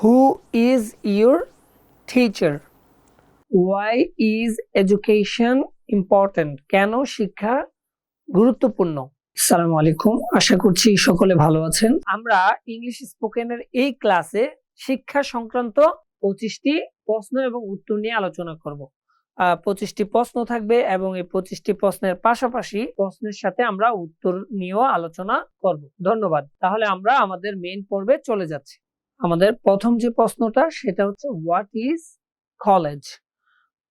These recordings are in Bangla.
Who is your teacher why is education important কেন শিক্ষা গুরুত্বপূর্ণ? আসসালামু আলাইকুম। আশা করছি সকলে ভালো আছেন। আমরা ইংলিশ স্পোকেনের এই ক্লাসে শিক্ষা সংক্রান্ত পঁচিশটি প্রশ্ন এবং উত্তর নিয়ে আলোচনা করব। পঁচিশটি প্রশ্ন থাকবে এবং এই পঁচিশটি প্রশ্নের পাশাপাশি প্রশ্নের সাথে আমরা উত্তর নিয়েও আলোচনা করব। ধন্যবাদ। তাহলে আমরা আমাদের মেইন পর্বে চলে যাচ্ছি। আমাদের প্রথম যে প্রশ্নটা সেটা হচ্ছে হোয়াট ইজ কলেজ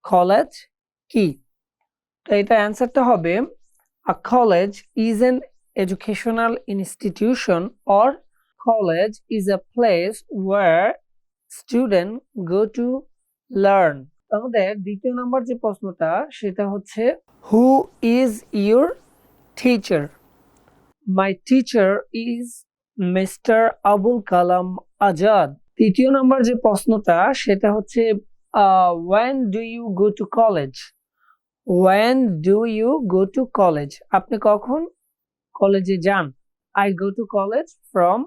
কলেজ কি? তো এটা অ্যান্সারটা হবে a college is an educational institution or college is a place where student go to learn আমাদের দ্বিতীয় নম্বর যে প্রশ্নটা সেটা হচ্ছে who is your teacher my teacher is mister Abul Kalam Azad. তৃতীয় নম্বর যে প্রশ্নটা, সেটা হচ্ছে when do you go to college when do you go to college আপনি কখন কলেজে যান? I go to college from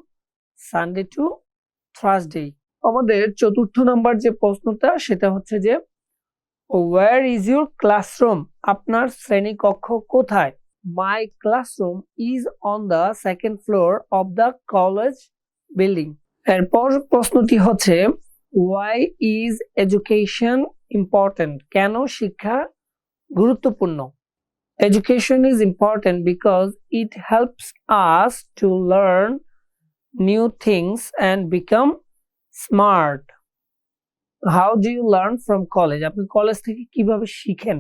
Sunday to Thursday আমাদের চতুর্থ নম্বর যে প্রশ্নটা, সেটা হচ্ছে যে ওয়ার ইজ ইউর ক্লাসরুম আপনার শ্রেণীকক্ষ কোথায়? My classroom is on the second floor of the college building এরপর প্রশ্নটি হচ্ছে ওয়াই ইজ এডুকেশন ইম্পর্টেন্ট কেন শিক্ষা গুরুত্বপূর্ণ? Education is important because it helps us to learn new things and become smart how do you learn from college আপনি কলেজ থেকে কীভাবে শিখেন?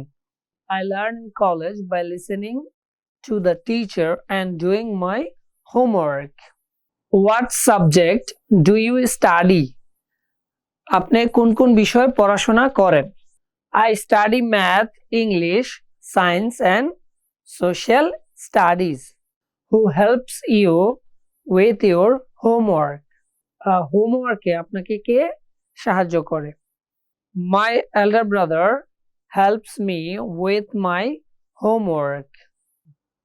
I learn in college by listening to the teacher and doing my homework what subject do you study আপনি কোন কোন বিষয়ে পড়াশোনা করেন? I study math English science and social studies who helps you with your homework হোমওয়ার্কে আপনাকে কে সাহায্য করে? My elder brother helps me with my homework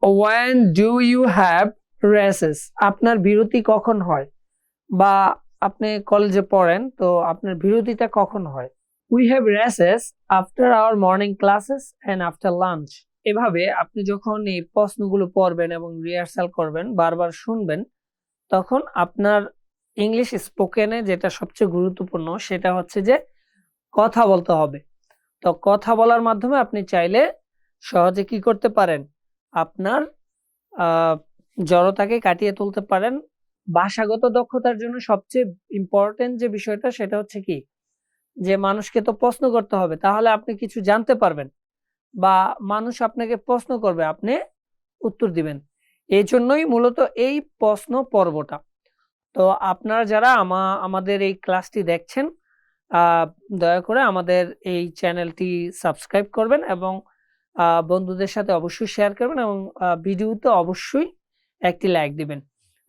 when do you have recess আপনার বিরতি কখন হয়? বা আপনি কলেজে পড়েন, তো আপনার বিরতিটা কখন হয়? We have recess after our morning classes and after lunch এভাবে আপনি যখন এই প্রশ্নগুলো পড়বেন এবং রিহার্সাল করবেন, বারবার শুনবেন, তখন আপনার ইংলিশ স্পোকেনে যেটা সবচেয়ে গুরুত্বপূর্ণ, সেটা হচ্ছে যে কথা বলতে হবে। তো কথা বলার মাধ্যমে আপনি চাইলে সহজে কি করতে পারেন? আপনার জড়তাকে কাটিয়ে তুলতে পারেন। ভাষাগত দক্ষতার জন্য সবচেয়ে ইম্পর্টেন্ট যে বিষয়টা সেটা হচ্ছে কি? যে মানুষকে তো প্রশ্ন করতে হবে, তাহলে আপনি কিছু জানতে পারবেন বা মানুষ আপনাকে প্রশ্ন করবে, আপনি উত্তর দিবেন। এই জন্যই মূলত এই প্রশ্ন পর্বটা। তো আপনারা যারা আমা, আমাদের এই ক্লাসটি দেখছেন দয়া করে আমাদের এই চ্যানেলটি সাবস্ক্রাইব করবেন এবং বন্ধুদের সাথে অবশ্যই শেয়ার করবেন এবং ভিডিওতে অবশ্যই একটি লাইক দিবেন।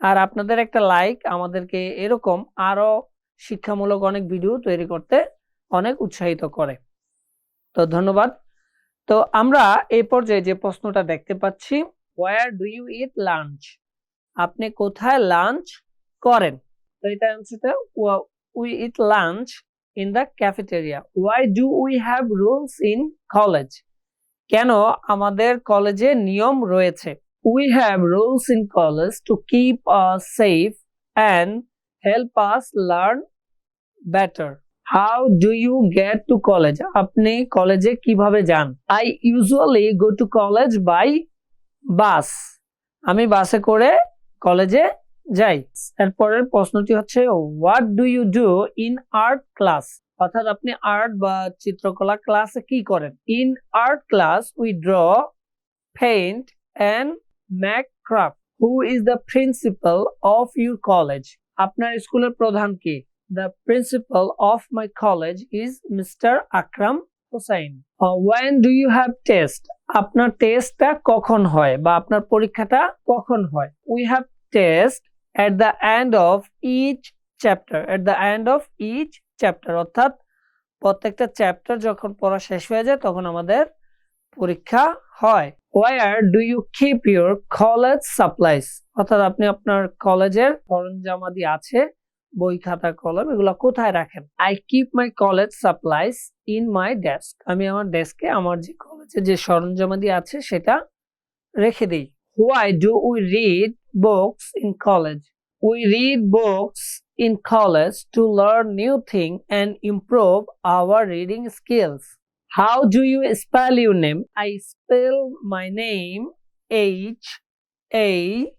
আর আপনাদের একটা লাইক আমাদেরকে এরকম আরও শিক্ষামূলক অনেক ভিডিও তৈরি করতে অনেক উৎসাহিত করে। তো ধন্যবাদ। তো আমরা এই পর্যায়ে যে প্রশ্নটা দেখতে পাচ্ছি where do you eat lunch আপনি কোথায় লাঞ্চ করেন? তো এটা অ্যান্সারটা we eat lunch in the cafeteria why do we have rules in college কেন আমাদের কলেজে নিয়ম রয়েছে? We have rules in college to keep us safe and help us learn better how do you get to college আপনি কলেজে কীভাবে যান? I usually go to college by bus আমি বাসে করে কলেজে যাই। এরপরের প্রশ্নটি হচ্ছে what do you do in art class অর্থাৎ আপনি আর্ট বা চিত্রকলা ক্লাসে কি করেন? In art class we draw paint and make craft who is the principal of your college আপনার স্কুলের প্রধান কি? The principal of my college is mister Akram Hossain when do you have test আপনার টেস্টটা কখন হয় বা আপনার পরীক্ষাটা কখন হয়? We have test at the end of each chapter at the end of each chapter অর্থাৎ প্রত্যেকটা চ্যাপ্টার যখন পড়া শেষ হয়ে যায়, তখন আমাদের পরীক্ষা হয়। Where do you keep your college supplies অর্থাৎ আপনি আপনার কলেজের সরঞ্জামাদি আছে, বই, খাতা, কলম, এগুলো কোথায় রাখেন? I keep my college supplies in my desk আমি আমার ডেস্কে আমার যে কলেজে যে সরঞ্জামাদি আছে, সেটা রেখে দিই। Why do we read books in college we read books in college to learn new thing and improve our reading skills. How do you spell your name? I spell my name H A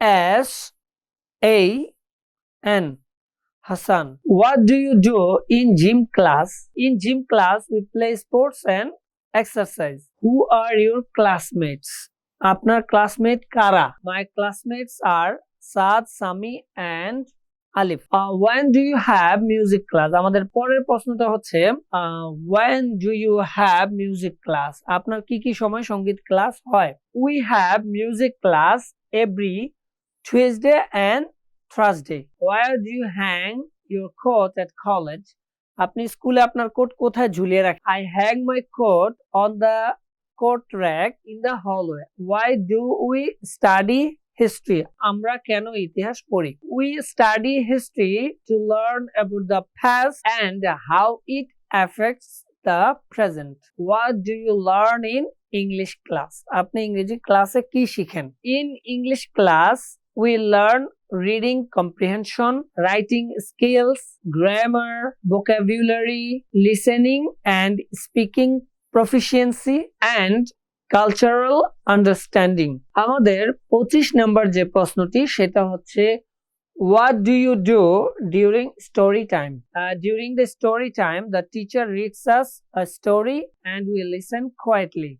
S A N. Hassan. What do you do in gym class? In gym class, we play sports and exercise. Who are your classmates? আপনার ক্লাসমেট কারা? My classmates are Saad, Sami and Alif. When do you have music class আমাদের পরের প্রশ্নটা হচ্ছে when do you have music class আপনার কি কি সময় সংগীত ক্লাস হয়? We have music class every Tuesday and Thursday where do you hang your coat at college আপনি স্কুলে আপনার কোট কোথায় ঝুলিয়ে রাখেন? I hang my coat on the coat rack in the hallway why do we study history আমরা কেন ইতিহাস পড়ি? We study history to learn about the past and how it affects the present what do you learn in English class আপনি ইংরেজি ক্লাসে কি শিখেন? In English class we learn reading comprehension, writing skills, grammar, vocabulary, listening and speaking proficiency and cultural understanding আমাদের পঁচিশ নাম্বার যে প্রশ্নটি, সেটা হচ্ছে what do you do during story time during the story time the teacher reads us a story and we listen quietly